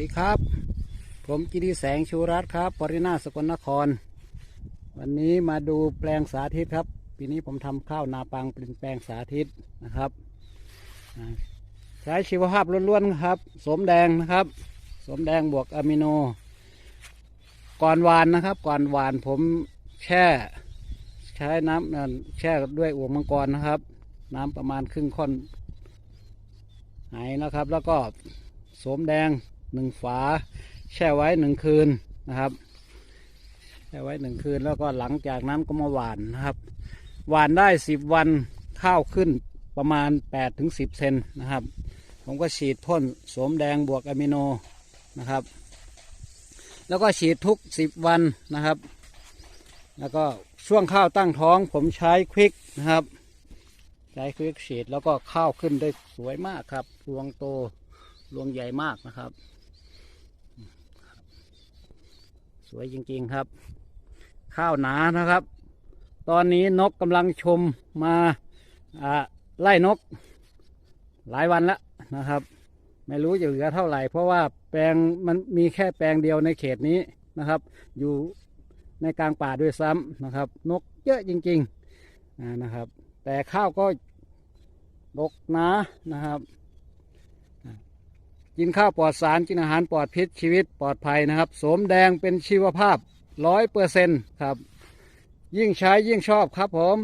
ดีครับ ผมกิติแสงชูรัตน์ครับ ปรินาสกลนคร วันนี้มาดูแปลงสาธิตครับ ปีนี้ผมทำข้าวนาปังเป็นแปลงสาธิตนะครับ ใช้ชีวภาพล้วนๆครับสมแดงนะครับ สมแดงบวกอะมิโน ก่อนหวานนะครับ ก่อนหวานผมแช่ใช้น้ำแช่ด้วยอ่วงมังกรนะครับ น้ำประมาณครึ่งค่อนหายนะครับ แล้วก็สมแดง หนึ่งฝา แช่ไว้หนึ่งคืนนะครับ แช่ไว้หนึ่งคืนแล้วก็หลังจากนั้นก็มาหวานนะครับ หวานได้สิบวันข้าวขึ้นประมาณแปดถึงสิบเซนนะครับ ผมก็ฉีดพ่นโสมแดงบวกอะมิโนนะครับ แล้วก็ฉีดทุกสิบวันนะครับ แล้วก็ช่วงข้าวตั้งท้องผมใช้ควิกนะครับใช้ควิกฉีดแล้วก็ข้าวขึ้นได้สวยมากครับ รวงโต รวงใหญ่มากนะครับ สวยจริงๆครับ ข้าวหนานะครับ ตอนนี้นกกำลังชมมาไล่นก หลายวันแล้วนะครับ ไม่รู้จะเหลือเท่าไหร่ เพราะว่าแปลงมันมีแค่แปลงเดียวในเขตนี้นะครับ อยู่ในกลางป่าด้วยซ้ำนะครับ นกเยอะจริงๆนะครับ แต่ข้าวก็ดกหนานะครับ กินข้าวปลอดสารกินอาหารปลอดพิษชีวิตปลอดภัยนะครับสมแดงเป็นชีวภาพร้อยเปอร์เซ็นต์ครับ ยิ่งใช้ยิ่งชอบครับผม